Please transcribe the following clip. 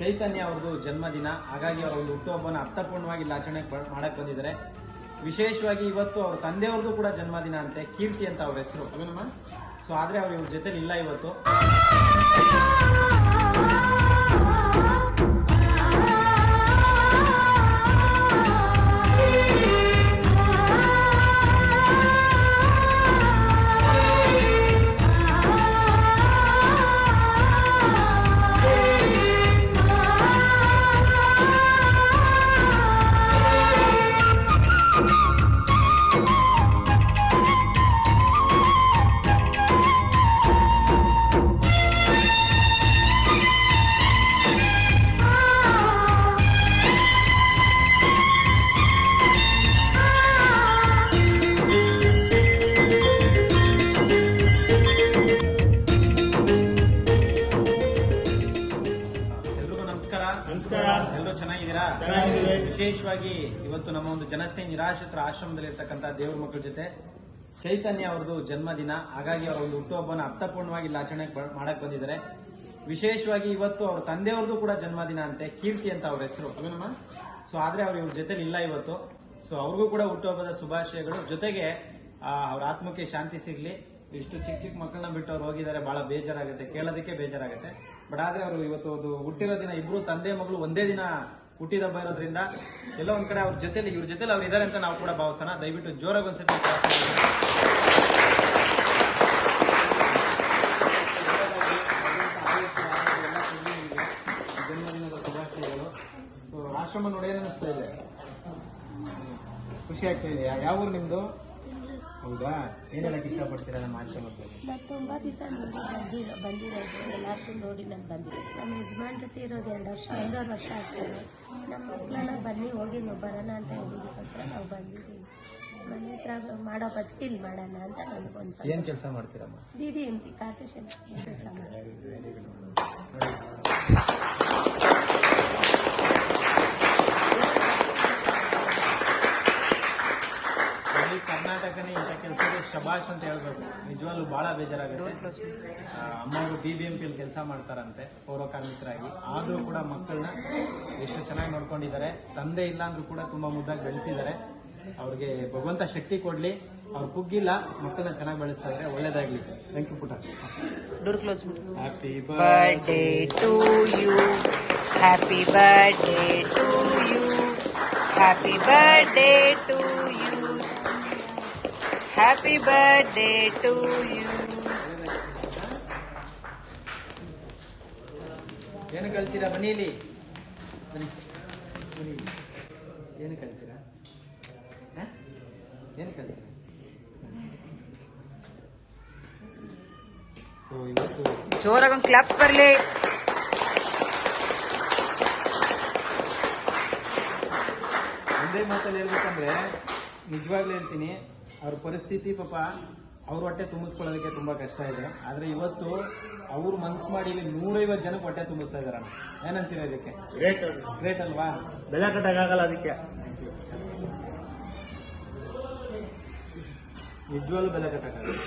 ಚೈತನ್ಯ ಅವ್ರದ್ದು ಜನ್ಮದಿನ. ಹಾಗಾಗಿ ಅವರ ಒಂದು ಹುಟ್ಟುಹಬ್ಬನ ಅರ್ಥಪೂರ್ಣವಾಗಿ ಇಲ್ಲಿ ಆಚರಣೆ ಮಾಡಕ್ ಬಂದಿದ್ದಾರೆ. ವಿಶೇಷವಾಗಿ ಇವತ್ತು ಅವ್ರ ತಂದೆಯವ್ರದ್ದು ಕೂಡ ಜನ್ಮದಿನ ಅಂತೆ, ಕೀರ್ತಿ ಅಂತ ಅವ್ರ ಹೆಸರು. ಅಲ್ವೇನಮ್ಮ? ಸೊ ಆದ್ರೆ ಅವ್ರು ಇವ್ರ ಜೊತೆಲಿ ಇಲ್ಲ ಇವತ್ತು. ಚೆನ್ನಾಗಿದ್ದೀರಾ. ವಿಶೇಷವಾಗಿ ಇವತ್ತು ನಮ್ಮ ಒಂದು ಜನಸ್ನೇಹಿ ನಿರಾಶ್ರಿತರ ಆಶ್ರಮದಲ್ಲಿ ಇರ್ತಕ್ಕಂಥ ದೇವ್ರ ಮಕ್ಕಳ ಜೊತೆ ಚೈತನ್ಯ ಅವ್ರದ್ದು ಜನ್ಮದಿನ. ಹಾಗಾಗಿ ಅವರ ಒಂದು ಹುಟ್ಟುಹಬ್ಬನ ಅರ್ಥಪೂರ್ಣವಾಗಿ ಇಲ್ಲಿ ಆಚರಣೆ ಮಾಡಕ್ ಬಂದಿದ್ದಾರೆ. ವಿಶೇಷವಾಗಿ ಇವತ್ತು ಅವ್ರ ತಂದೆಯವ್ರದ್ದು ಕೂಡ ಜನ್ಮದಿನ ಅಂತೆ ಕೀರ್ತಿ ಅಂತ ಅವ್ರ ಹೆಸರು. ಅಲ್ವೇನಮ್ಮ? ಸೊ ಆದ್ರೆ ಅವ್ರು ಇವ್ರ ಜೊತೆಲಿ ಇಲ್ಲ ಇವತ್ತು. ಸೊ ಅವ್ರಿಗೂ ಕೂಡ ಹುಟ್ಟುಹಬ್ಬದ ಶುಭಾಶಯಗಳು. ಜೊತೆಗೆ ಅವ್ರ ಆತ್ಮಕ್ಕೆ ಶಾಂತಿ ಸಿಗ್ಲಿ. ಇಷ್ಟು ಚಿಕ್ಕ ಚಿಕ್ಕ ಮಕ್ಕಳನ್ನ ಬಿಟ್ಟು ಅವ್ರು ಹೋಗಿದ್ದಾರೆ ಬಹಳ ಬೇಜಾರಾಗುತ್ತೆ. ಕೇಳೋದಕ್ಕೆ ಬೇಜಾರಾಗುತ್ತೆ. ಬಟ್ ಆದ್ರೆ ಅವರು ಇವತ್ತು ಅದು ಹುಟ್ಟಿರೋ ದಿನ ಇಬ್ರು ತಂದೆ ಮಗಳು ಒಂದೇ ದಿನ ಹುಟ್ಟಿದ ಹಬ್ಬ ಇರೋದ್ರಿಂದ ಎಲ್ಲೋ ಒಂದ್ ಕಡೆ ಅವ್ರ ಜೊತೆಲಿ, ಇವ್ರ ಜೊತೆಲಿ ಅವ್ರು ಇದಾರೆ ಅಂತ ನಾವು ಕೂಡ ಭಾವಿಸೋಣ. ದಯವಿಟ್ಟು ಜೋರಾಗಿ ಒಂದ್ಸತಿ ಸೊ ಆಶ್ರಮ ನೋಡಿ ಏನ್ ಅನಿಸ್ತಾ ಇದೆ? ಖುಷಿ ಆಗ್ತಾ ಇದೆ ಯಾವ ಊರು ನಿಮ್ದು? ಹೌದಾ? ಏನೆಲ್ಲ ಇಷ್ಟಪಡ್ತೀರಾ ನಮ್ಮ ಆಶ್ರಮಕ್ಕೆ? ನಾನು ತುಂಬ ದಿವಸ ನೋಡಿ ಬಂದಿರೋ ಬಂದಿರೋದು. ಎಲ್ಲರಿಗೂ ನೋಡಿ ನಾನು ಬಂದಿರೋದು. ನಮ್ಮ ಯಜಮಾನ್ ಜೊತೆ ಇರೋದು ಎರಡು ವರ್ಷ ಒಂದೂವರೆ ವರ್ಷ ಆಗ್ತದೆ. ನಮ್ಮ ಮಕ್ಕಳೆಲ್ಲ ಬನ್ನಿ ಹೋಗಿ ನಾವು ಬರೋಣ ಅಂತ ಹೇಳಿದಕ್ಕೋಸ್ಕರ ನಾವು ಬಂದಿದ್ದೀವಿ. ಮನೆ ಹತ್ರ ಮಾಡೋ ಬದುಕಿಲ್ ಮಾಡೋಣ ಅಂತ ನನಗೊಂದು ಏನು ಕೆಲಸ ಮಾಡ್ತೀರಮ್ಮ? D D M P corporation. ಕೆಲಸ ಮಾಡಿ ಇಡೀ ಕರ್ನಾಟಕನೇ ಇಂಥ ಕೆಲಸಕ್ಕೆ ಶಬಾಷ್ ಅಂತ ಹೇಳ್ಬೇಕು. ನಿಜವಾಗ್ಲೂ ಬಹಳ ಬೇಜಾರಾಗುತ್ತೆ. ಅಮ್ಮವರು ಬಿ ಬಿ ಎಂ ಪಿ ಕೆಲಸ ಮಾಡ್ತಾರಂತೆ ಪೌರ ಕಾರ್ಮಿಕರಾಗಿ ಆದರೂ ಕೂಡ ಮಕ್ಕಳನ್ನ ಎಷ್ಟು ಚೆನ್ನಾಗಿ ನೋಡ್ಕೊಂಡಿದ್ದಾರೆ. ತಂದೆ ಇಲ್ಲ ಅಂದ್ರೂ ಕೂಡ ತುಂಬಾ ಮುದ್ದಾಗಿ ಬೆಳೆಸಿದ್ದಾರೆ. ಅವ್ರಿಗೆ ಭಗವಂತ ಶಕ್ತಿ ಕೊಡಲಿ. ಅವ್ರು ಕುಗ್ಗಿಲ್ಲ ಮಕ್ಕಳನ್ನ ಚೆನ್ನಾಗಿ ಬೆಳೆಸ್ತಾ ಇದ್ದಾರೆ ಒಳ್ಳೇದಾಗ್ಲಿ. ಥ್ಯಾಂಕ್ ಯು ಪುಟ door close happy birthday to you happy birthday to you happy birthday to happy birthday to you ಏನು ಕಲ್ತೀರಾ? ಮನೇಲಿ. ಏನು ಕಲ್ತೀರಾ? ಹ? ಏನು ಕಲ್ತೀರಾ? ಜೋರಾಗಿ ಒಂದು ಕ್ಲಾಪ್ಸ್ ಬರಲಿ. ಒಂದೇ ಮಾತಲ್ಲಿ ಹೇಳ್ಬೇಕಂದ್ರೆ ನಿಜವಾಗ್ಲೂ ಹೇಳ್ತೀನಿ. ಅವ್ರ ಪರಿಸ್ಥಿತಿ ಪಾಪ ಅವ್ರ ಹೊಟ್ಟೆ ತುಂಬಿಸ್ಕೊಳ್ಳೋದಕ್ಕೆ ತುಂಬ ಕಷ್ಟ ಇದೆ. ಆದ್ರೆ ಇವತ್ತು ಅವ್ರು ಮನ್ಸು ಮಾಡಿ ಇಲ್ಲಿ ನೂರೈವತ್ತು ಜನಕ್ಕೆ ಹೊಟ್ಟೆ ತುಂಬಿಸ್ತಾ ಇದಾರಣ ಏನಂತೀರ ಇದಕ್ಕೆ? ಗ್ರೇಟ್ ಗ್ರೇಟ್ ಅಲ್ವಾ? ಬೆಲೆ ಕಟ್ಟಕ್ಕಾಗಲ್ಲ ಅದಕ್ಕೆ. ನಿಜವಾಗ್ಲೂ ಬೆಲೆ ಕಟ್ಟಕ್ಕಾಗಲ್ಲ